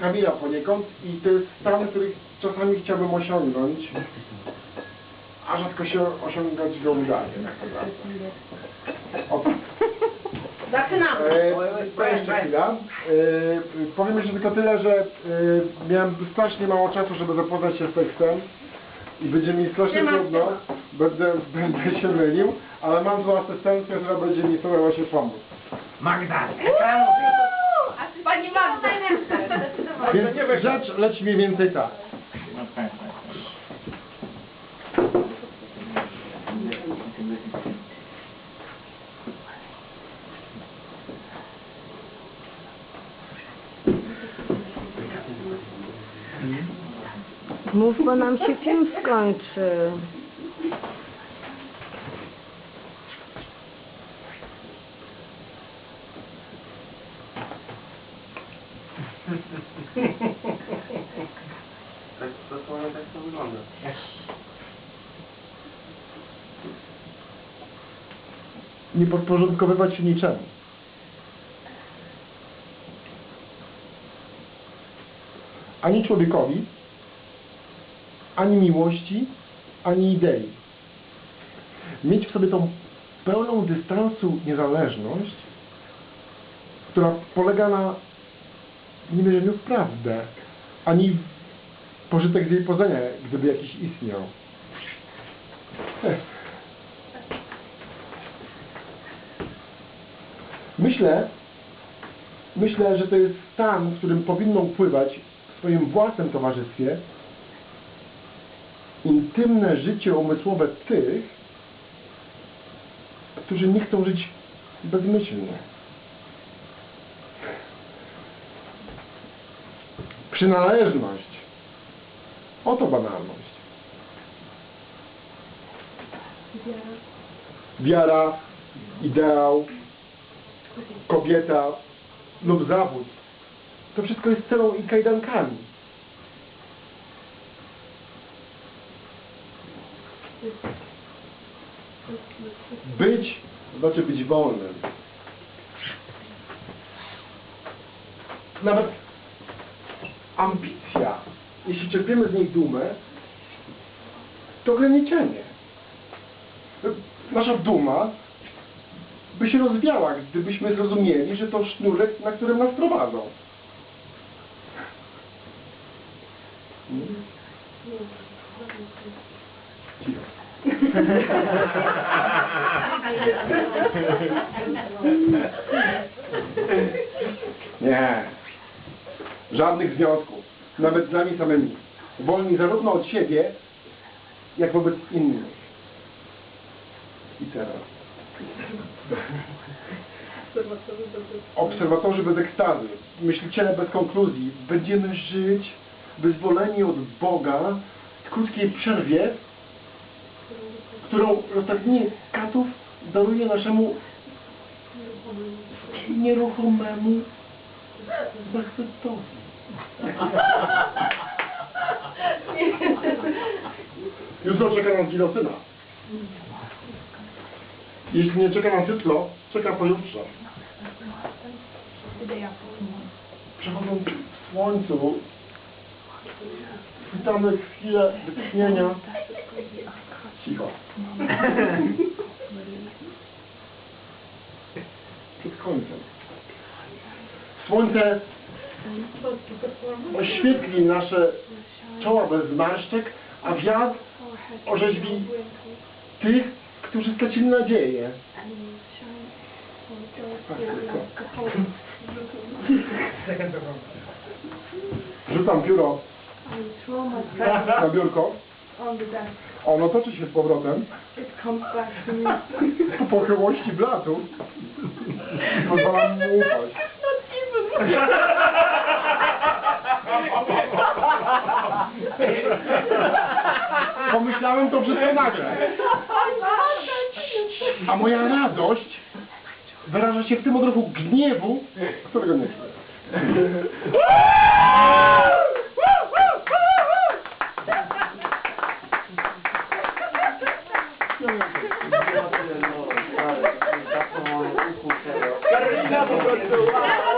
Kamila poniekąd i to jest stan, który czasami chciałbym osiągnąć, a rzadko się osiągać go udaje. tak naprawdę. O tak. Zaczynamy. E, jeszcze chwila. E, powiem jeszcze tylko tyle, że e, miałem strasznie mało czasu, żeby zapoznać się z tekstem i będzie mi strasznie trudno, będę, będę się mylił, ale mam tu asystentkę, która będzie mi starała się pomóc. Magda! Magda. Więc rzecz leci mniej więcej tak. Mów, bo nam się film skończy. Tak, tak to wygląda. Nie podporządkowywać się niczemu. Ani człowiekowi, ani miłości, ani idei. Mieć w sobie tą pełną dystansu niezależność, która polega na nie mierzeniu w prawdę, ani w pożytek z jej poznania, gdyby jakiś istniał. Myślę, myślę, że to jest stan, w którym powinno upływać w swoim własnym towarzystwie intymne życie umysłowe tych, którzy nie chcą żyć bezmyślnie. Przynależność. Oto banalność. Wiara, ideał, kobieta lub zawód. To wszystko jest celą i kajdankami. Być znaczy być wolnym. Nawet ambicja, jeśli czerpiemy z niej dumę, to ograniczenie. Nasza duma by się rozwiała, gdybyśmy zrozumieli, że to sznurek, na którym nas prowadzą. Nie. Żadnych związków. Nawet z nami samymi. Wolni zarówno od siebie, jak wobec innych. I teraz. Obserwatorzy bez ekstazy, myśliciele bez konkluzji, będziemy żyć wyzwoleni od Boga w krótkiej przerwie, którą roztargnienie katów daruje naszemu nieruchomemu zachwytowi. Jutro czeka nas gilotyna. Jeśli nie czeka nas jutro, czeka pojutrze. Przechodząc w słońcu, chwytamy chwilę wytchnienia. Cicho. Przed końcem. Słońce oświetli nasze czoła bez zmarszczek, a wiatr orzeźwi tych, którzy stracili nadzieję. Rzucam pióro na biurko. Ono toczy się z powrotem po pochyłości blatu. Pozwalam mu ufać. Pomyślałem to wszystko nagle. A moja radość wyraża się w tym odruchu gniewu, którego nie chcę. Karolina po prostu!